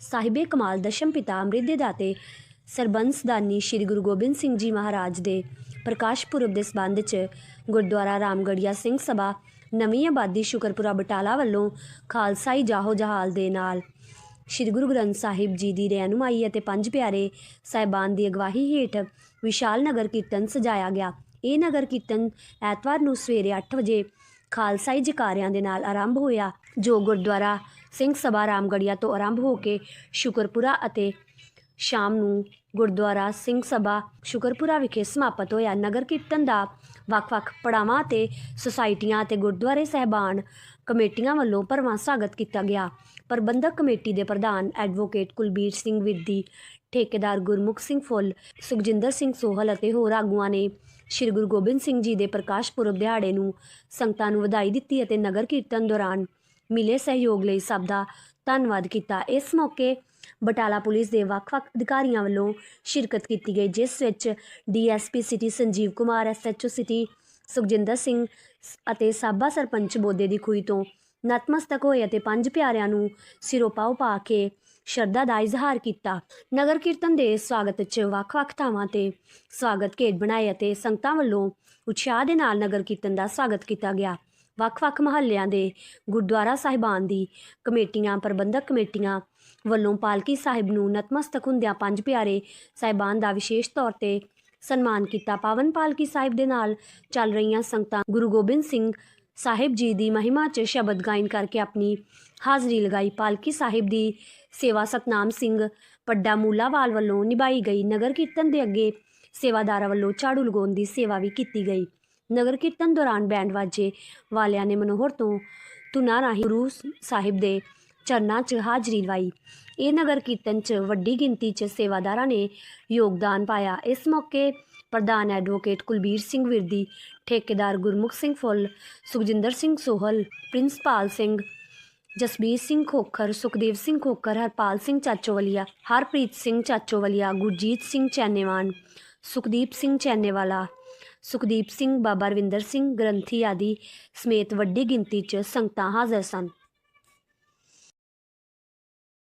ਸਾਹਿਬੇ ਕਮਾਲ ਦਸ਼ਮ ਪਿਤਾ ਅੰਮ੍ਰਿਤ ਦੇ ਦਾਤੇ ਸਰਬੰਸਦਾਨੀ ਸ੍ਰੀ ਗੁਰੂ ਗੋਬਿੰਦ ਸਿੰਘ ਜੀ ਮਹਾਰਾਜ ਦੇ ਪ੍ਰਕਾਸ਼ ਪੁਰਬ ਦੇ ਸਬੰਧ 'ਚ ਗੁਰਦੁਆਰਾ ਰਾਮਗੜੀਆ ਸਿੰਘ ਸਭਾ ਨਵੀਂ ਆਬਾਦੀ ਸ਼ੁਕਰਪੁਰਾ ਬਟਾਲਾ ਵੱਲੋਂ ਖਾਲਸਾਈ ਜਾਹੋ ਜਹਾਲ ਦੇ ਨਾਲ ਸ੍ਰੀ ਗੁਰੂ ਗ੍ਰੰਥ ਸਾਹਿਬ ਜੀ ਦੀ ਰਹਿਨੁਮਾਈ ਅਤੇ ਪੰਜ ਪਿਆਰੇ ਸਾਹਿਬਾਨ ਦੀ ਅਗਵਾਹੀ ਹੇਠ ਵਿਸ਼ਾਲ ਨਗਰ ਕੀਰਤਨ ਸਜਾਇਆ ਗਿਆ। ਇਹ ਨਗਰ ਕੀਰਤਨ ਐਤਵਾਰ ਨੂੰ ਸਵੇਰੇ 8 ਵਜੇ ਖਾਲਸਾਈ ਜਕਾਰਿਆਂ ਦੇ ਨਾਲ ਆਰੰਭ ਹੋਇਆ, ਜੋ ਗੁਰਦੁਆਰਾ ਸਿੰਘ ਸਭਾ ਰਾਮਗੜੀਆ ਤੋਂ ਆਰੰਭ ਹੋ ਕੇ ਸ਼ੁਕਰਪੁਰਾ ਅਤੇ ਸ਼ਾਮ ਨੂੰ ਗੁਰਦੁਆਰਾ ਸਿੰਘ ਸਭਾ ਸ਼ੁਕਰਪੁਰਾ ਵਿਖੇ ਸਮਾਪਤ ਹੋਇਆ। ਨਗਰ ਕੀਰਤਨ ਦਾ ਵੱਖ-ਵੱਖ ਪੜਾਵਾਂ ਤੇ ਸੁਸਾਇਟੀਆਂ ਅਤੇ ਗੁਰਦੁਆਰੇ ਸਹਿਬਾਨ ਕਮੇਟੀਆਂ ਵੱਲੋਂ ਭਰਵਾਂ ਸਵਾਗਤ ਕੀਤਾ ਗਿਆ। ਪ੍ਰਬੰਧਕ ਕਮੇਟੀ ਦੇ ਪ੍ਰਧਾਨ ਐਡਵੋਕੇਟ ਕੁਲਬੀਰ ਸਿੰਘ ਵਿੱਦੀ, ਠੇਕੇਦਾਰ ਗੁਰਮੁਖ ਸਿੰਘ ਫੁੱਲ, ਸੁਖਜਿੰਦਰ ਸਿੰਘ ਸੋਹਲ ਅਤੇ ਹੋਰ ਆਗੂਆਂ ਨੇ ਸ੍ਰੀ ਗੁਰੂ ਗੋਬਿੰਦ ਸਿੰਘ ਜੀ ਦੇ ਪ੍ਰਕਾਸ਼ ਪੁਰਬ ਦਿਹਾੜੇ ਨੂੰ ਸੰਗਤਾਂ ਨੂੰ ਵਧਾਈ ਦਿੱਤੀ ਅਤੇ ਨਗਰ ਕੀਰਤਨ ਦੌਰਾਨ ਮਿਲੇ ਸਹਿਯੋਗ ਲਈ ਸਭ ਦਾ ਧੰਨਵਾਦ ਕੀਤਾ। ਇਸ ਮੌਕੇ ਬਟਾਲਾ ਪੁਲਿਸ ਦੇ ਵੱਖ-ਵੱਖ ਅਧਿਕਾਰੀਆਂ ਵੱਲੋਂ ਸ਼ਿਰਕਤ ਕੀਤੀ ਗਈ, ਜਿਸ ਵਿੱਚ DSP city Sanjeev Kumar SHO city Sukhjinder Singh ਅਤੇ ਸਾਬਾ ਸਰਪੰਚ ਬੋਦੇ ਦੀ ਖੂਈ ਤੋਂ ਨਤਮਸਤਕ ਹੋਏ ਅਤੇ ਪੰਜ ਪਿਆਰਿਆਂ ਨੂੰ ਸਿਰੋਂ ਪਾਉ ਪਾ ਕੇ ਸ਼ਰਧਾ ਦਾ ਇਜ਼ਹਾਰ ਕੀਤਾ। ਨਗਰ ਕੀਰਤਨ ਦੇ ਸਵਾਗਤ 'ਚ ਵੱਖ-ਵੱਖ ਥਾਵਾਂ ਤੇ ਸਵਾਗਤ ਗੇਟ ਬਣਾਏ ਅਤੇ ਸੰਗਤਾਂ ਵੱਲੋਂ ਉਤਸ਼ਾਹ ਦੇ ਨਾਲ ਨਗਰ ਕੀਰਤਨ ਦਾ ਸਵਾਗਤ ਕੀਤਾ ਗਿਆ। ਵੱਖ-ਵੱਖ ਮਹੱਲਿਆਂ ਦੇ ਗੁਰਦੁਆਰਾ ਸਾਹਿਬਾਨ ਦੀ ਕਮੇਟੀਆਂ, ਪ੍ਰਬੰਧਕ ਕਮੇਟੀਆਂ ਵੱਲੋਂ ਪਾਲਕੀ ਸਾਹਿਬ ਨੂੰ ਨਤਮਸਤਕ ਹੁੰਦਿਆਂ ਪੰਜ ਪਿਆਰੇ ਸਾਹਿਬਾਨ ਦਾ ਵਿਸ਼ੇਸ਼ ਤੌਰ ਤੇ ਸਨਮਾਨ ਕੀਤਾ। ਪਾਵਨ ਪਾਲਕੀ ਸਾਹਿਬ ਦੇ ਨਾਲ ਚੱਲ ਰਹੀਆਂ ਸੰਗਤਾਂ ਗੁਰੂ ਗੋਬਿੰਦ ਸਿੰਘ ਸਾਹਿਬ ਜੀ ਦੀ ਮਹਿਮਾ 'ਚ ਸ਼ਬਦ ਗਾਇਨ ਕਰਕੇ ਆਪਣੀ ਹਾਜ਼ਰੀ ਲਗਾਈ। ਪਾਲਕੀ ਸਾਹਿਬ ਦੀ ਸੇਵਾ ਸਤਨਾਮ ਸਿੰਘ ਪੱਡਾ ਮੂਲਾਵਾਲ ਵੱਲੋਂ ਨਿਭਾਈ ਗਈ ਨਗਰ ਕੀਰਤਨ ਦੇ ਅੱਗੇ ਸੇਵਾਦਾਰਾਂ ਵੱਲੋਂ ਝਾੜੂ ਲਗਾਉਣ ਦੀ ਸੇਵਾ ਵੀ ਕੀਤੀ ਗਈ। ਨਗਰ ਕੀਰਤਨ ਦੌਰਾਨ ਬੈਂਡ ਵਾਜੇ ਵਾਲਿਆਂ ਨੇ ਮਨੋਹਰ ਤੋਂ ਧੁਨਾਂ ਰਾਹੀਂ ਗੁਰੂ ਸਾਹਿਬ ਦੇ ਚਰਨਾਂ 'ਚ ਹਾਜ਼ਰੀ ਲਵਾਈ। ਇਹ ਨਗਰ ਕੀਰਤਨ 'ਚ ਵੱਡੀ ਗਿਣਤੀ 'ਚ ਸੇਵਾਦਾਰਾਂ ਨੇ ਯੋਗਦਾਨ ਪਾਇਆ। ਇਸ ਮੌਕੇ ਪ੍ਰਧਾਨ ਐਡਵੋਕੇਟ ਕੁਲਬੀਰ ਸਿੰਘ ਵਿਰਦੀ ਠੇਕੇਦਾਰ ਗੁਰਮੁਖ ਸਿੰਘ ਫੁੱਲ, ਸੁਖਜਿੰਦਰ ਸਿੰਘ ਸੋਹਲ, ਪ੍ਰਿੰਸਪਾਲ ਸਿੰਘ ਜਸਬੀਰ ਸਿੰਘ ਖੋਖਰ, ਸੁਖਦੇਵ ਸਿੰਘ ਖੋਖਰ, ਹਰਪਾਲ ਸਿੰਘ ਚਾਚੋਵਲੀਆ, ਹਰਪ੍ਰੀਤ ਸਿੰਘ ਚਾਚੋਵਲੀਆ, ਗੁਰਜੀਤ ਸਿੰਘ ਚੈਨੇਵਾਨ, ਸੁਖਦੀਪ ਸਿੰਘ ਚੈਨੇਵਾਲਾ ਸੁਖਦੀਪ ਸਿੰਘ ਬਾਬਾ ਰਵਿੰਦਰ ਸਿੰਘ ਗ੍ਰੰਥੀ ਆਦਿ ਸਮੇਤ ਵੱਡੀ ਗਿਣਤੀ 'ਚ ਸੰਗਤਾਂ ਹਾਜ਼ਰ ਸਨ।